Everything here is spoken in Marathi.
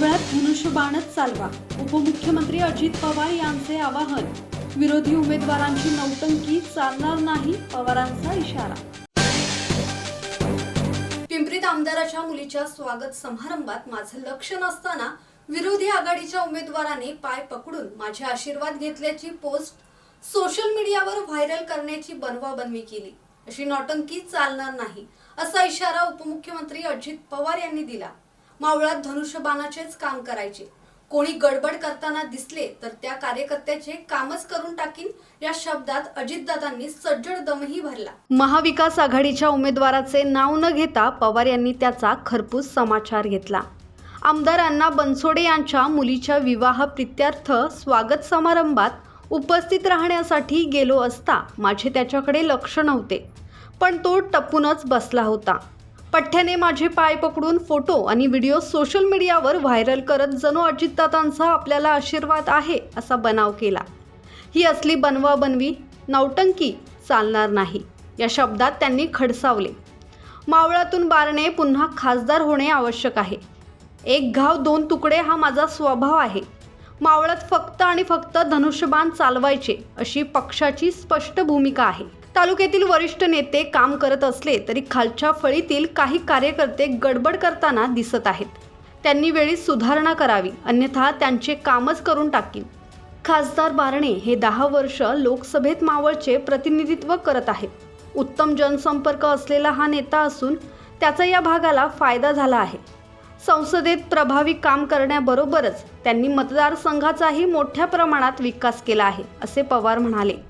धनुष्यबाणच चालवा. उपमुख्यमंत्री अजित पवार यांचे आवाहन. विरोधी उमेदवारांची नौटंकी चालणार नाही पवारांचा इशारा. पिंपरीत आमदाराच्या मुलीच्या स्वागत समारंभात माझं लक्ष नसताना विरोधी आघाडीच्या उमेदवाराने पाय पकडून माझे आशीर्वाद घेतल्याची पोस्ट सोशल मीडियावर व्हायरल करण्याची बनवाबनवी केली. अशी नौटंकी चालणार नाही असा इशारा उपमुख्यमंत्री अजित पवार यांनी दिला. मावळात धनुष्यबाणाचेच काम करायचे. कोणी गडबड करताना दिसले तर त्या कार्यकर्त्याचे कामच करून टाकीन या शब्दात अजितदादांनी सज्जड दमही भरला. महाविकास आघाडीच्या उमेदवाराचे नाव न घेता पवार यांनी त्याचा खरपूस समाचार घेतला. आमदार अण्णा बनसोडे यांच्या मुलीच्या विवाह प्रित्यर्थ स्वागत समारंभात उपस्थित राहण्यासाठी गेलो असता माझे त्याच्याकडे लक्ष नव्हते पण तो टपूनच बसला होता. पठ्ठ्याने माझे पाय पकडून फोटो आणि व्हिडिओ सोशल मीडियावर व्हायरल करत जणू अजितदादांचा आपल्याला आशीर्वाद आहे असा बनाव केला. ही असली बनवाबनवी नौटंकी चालणार नाही या शब्दात त्यांनी खडसावले. मावळातून बारणे पुन्हा खासदार होणे आवश्यक आहे. एक घाव दोन तुकडे हा माझा स्वभाव आहे. मावळात फक्त आणि फक्त धनुष्यबाण चालवायचे अशी पक्षाची स्पष्ट भूमिका आहे. तालुक्यातील वरिष्ठ नेते काम करत असले तरी खालच्या फळीतील काही कार्यकर्ते गडबड करताना दिसत आहेत. त्यांनी वेळी सुधारणा करावी अन्यथा त्यांचे कामच करून टाकीन. खासदार बारणे हे दहा वर्ष लोकसभेत मावळचे प्रतिनिधित्व करत आहेत. उत्तम जनसंपर्क असलेला हा नेता असून त्याचा या भागाला फायदा झाला आहे. संसदेत प्रभावी काम करण्याबरोबरच त्यांनी मतदारसंघाचाही मोठ्या प्रमाणात विकास केला आहे असे पवार म्हणाले.